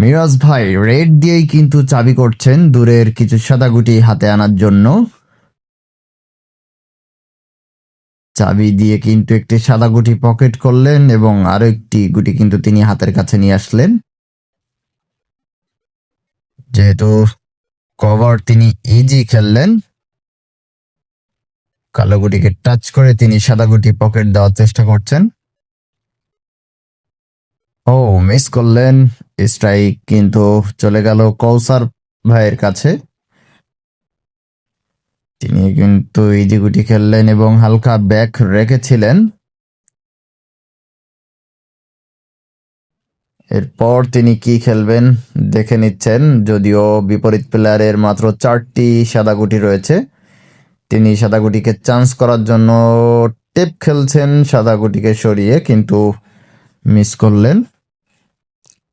মিরাজ ভাই, রেড দিয়েই কিন্তু চাবি করছেন দূরের কিছু সাদা গুটি হাতে আনার জন্য। চাবি দিয়ে কিন্তু একটি সাদা গুটি পকেট করলেন এবং আরও একটি গুটি কিন্তু তিনি হাতের কাছে নিয়ে আসলেন। যেহেতু কভার তিনি ইজি খেললেন, কালো গুটিকে টাচ করে তিনি সাদা গুটি পকেট দেওয়ার চেষ্টা করছেন। ও মিস করলেন। স্ট্রাইক কিন্তু চলে গেল কৌসার ভাইয়ের কাছে। তিনি কিন্তু ইজি গুটি খেললেন এবং হালকা ব্যাক রেখেছিলেন। এরপর তিনি কি খেলবেন দেখে নিচ্ছেন, যদিও বিপরীত প্লেয়ারের মাত্র চারটি সাদা গুটি রয়েছে। তিনি সাদা গুটিকে চান্স করার জন্য টেপ খেলছেন সাদা গুটিকে সরিয়ে কিন্তু মিস করলেন।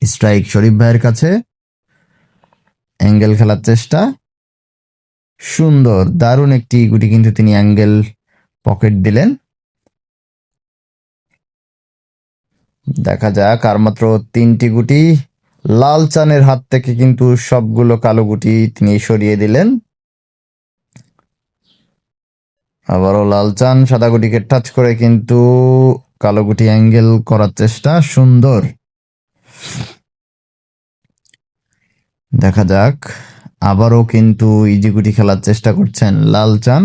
স্ট্রাইক শরীফ ভাইয়ের কাছে। অ্যাঙ্গেল খেলার চেষ্টা। সুন্দর, দারুণ একটি গুটি কিন্তু তিনি অ্যাঙ্গেল পকেট দিলেন। দেখা যাক, আর মাত্র তিনটি গুটি। লাল চানের হাত থেকে কিন্তু সবগুলো কালো গুটি তিনি সরিয়ে দিলেন। আবারও লাল চান, সাদা গুটিকে টাচ করে কিন্তু কালো গুটি অ্যাঙ্গেল করার চেষ্টা। সুন্দর। দেখা যাক। আবারও কিন্তু ইজি গুটি খেলার চেষ্টা করছেন লাল চান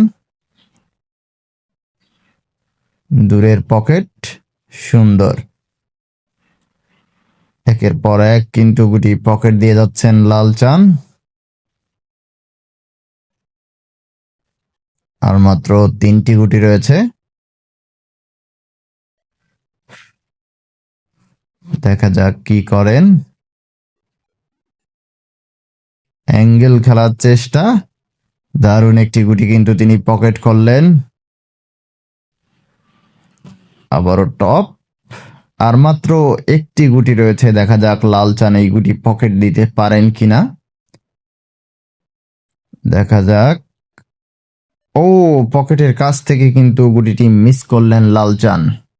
দূরের পকেট, সুন্দর। একের পর এক কিন্তু গুটি পকেট দিয়ে যাচ্ছেন লাল চান আর মাত্র তিনটি গুটি রয়েছে। দেখা যাক কি করেন। অ্যাঙ্গেল খেলার চেষ্টা। দারুণ একটি গুটি কিন্তু তিনি পকেট করলেন। আবারও টপ। আর মাত্র একটি গুটি রয়েছে, দেখা যাক লাল চান এই গুটি পকেট দিতে পারেন কিনা। দেখা যাক। ও, পকেটের কাছ থেকে কিন্তু গুটিটি মিস করলেন লাল চান